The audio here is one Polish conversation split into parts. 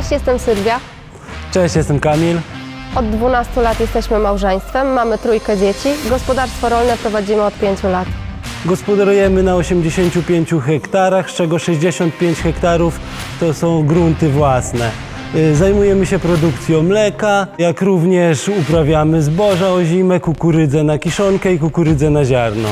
Cześć, jestem Sylwia. Cześć, jestem Kamil. Od 12 lat jesteśmy małżeństwem, mamy trójkę dzieci. Gospodarstwo rolne prowadzimy od 5 lat. Gospodarujemy na 85 hektarach, z czego 65 hektarów to są grunty własne. Y, Zajmujemy się produkcją mleka, jak również uprawiamy zboża ozime, kukurydzę na kiszonkę i kukurydzę na ziarno.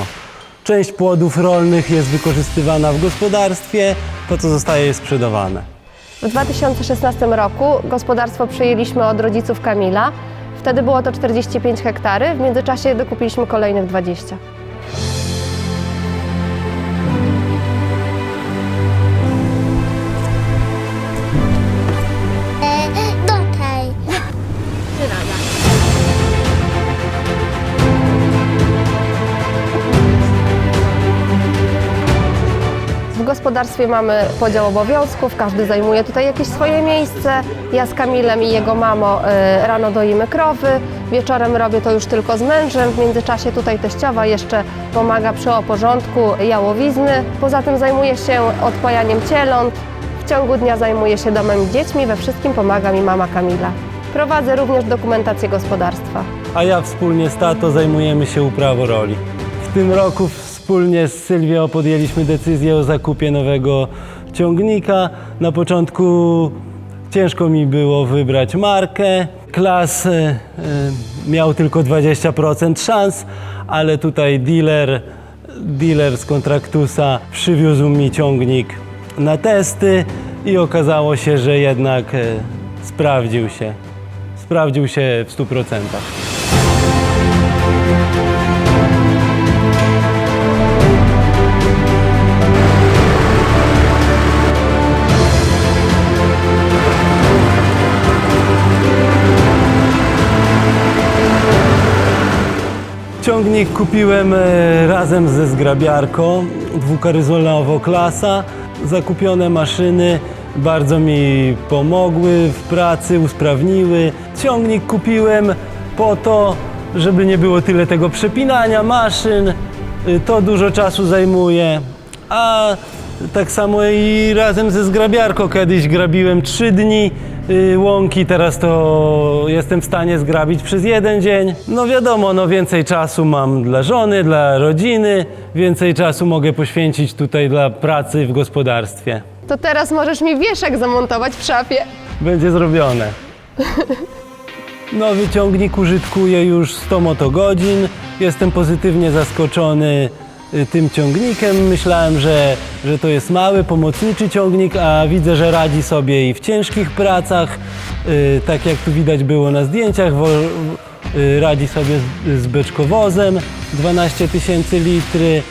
Część płodów rolnych jest wykorzystywana w gospodarstwie, to co zostaje jest sprzedawane. W 2016 roku gospodarstwo przejęliśmy od rodziców Kamila. Wtedy było to 45 hektary, w międzyczasie dokupiliśmy kolejnych 20. gospodarstwie mamy podział obowiązków, każdy zajmuje tutaj jakieś swoje miejsce. Ja z Kamilem i jego mamą y, rano doimy krowy, wieczorem robię to już tylko z mężem. W międzyczasie tutaj teściowa jeszcze pomaga przy oporządku jałowizny. Poza tym zajmuję się odpajaniem cieląt. W ciągu dnia zajmuję się domem i dziećmi, we wszystkim pomaga mi mama Kamila. Prowadzę również dokumentację gospodarstwa. a ja wspólnie z tato zajmujemy się uprawą roli. W tym roku wspólnie z Sylwią podjęliśmy decyzję o zakupie nowego ciągnika. Na początku ciężko mi było wybrać markę. Klas e, miał tylko 20% szans, ale tutaj dealer, dealer z kontraktusa przywiózł mi ciągnik na testy i okazało się, że jednak e, sprawdził się. Sprawdził się w 100%. Ciągnik kupiłem e, razem ze zgrabiarką, dwukaryzolowo klasa. Zakupione maszyny bardzo mi pomogły w pracy, usprawniły. Ciągnik kupiłem po to, żeby nie było tyle tego przepinania maszyn. Y, To dużo czasu zajmuje. A tak samo i razem ze zgrabiarką kiedyś grabiłem trzy dni y, łąki, teraz to jestem w stanie zgrabić przez jeden dzień. No wiadomo, no więcej czasu mam dla żony, dla rodziny, więcej czasu mogę poświęcić tutaj dla pracy w gospodarstwie. To teraz możesz mi wieszak zamontować w szafie. Będzie zrobione. Nowy ciągnik użytkuję już 100 motogodzin. Jestem pozytywnie zaskoczony tym ciągnikiem. Myślałem, że, że to jest mały, pomocniczy ciągnik, a widzę, że radzi sobie i w ciężkich pracach. Y, Tak jak tu widać było na zdjęciach, y, radzi sobie z, beczkowozem 12 tysięcy litry,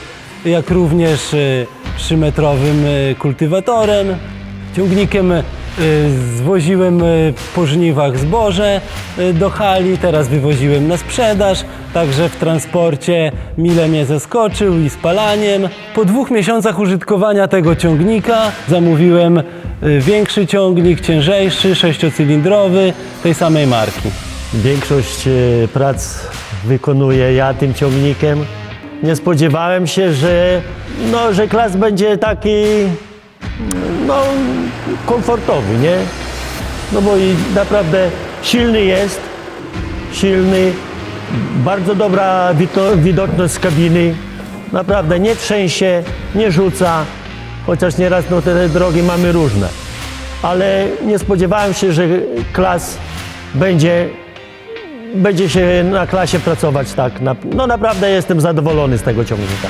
jak również y, trzymetrowym y, kultywatorem. Ciągnikiem y, zwoziłem y, po żniwach zboże y, do hali, teraz wywoziłem na sprzedaż, także w transporcie mile mnie zaskoczył i spalaniem. Po dwóch miesiącach użytkowania tego ciągnika zamówiłem y, większy ciągnik, ciężejszy, sześciocylindrowy, tej samej marki. Większość prac wykonuję ja tym ciągnikiem. Nie spodziewałem się, że, no, że klas będzie taki no, komfortowy, nie? No bo i naprawdę silny jest, silny, bardzo dobra widoczność z kabiny. Naprawdę nie trzęsie, nie rzuca, chociaż nieraz no, te drogi mamy różne. Ale nie spodziewałem się, że klas będzie będzie się na klasie pracować tak. No naprawdę jestem zadowolony z tego ciągnika.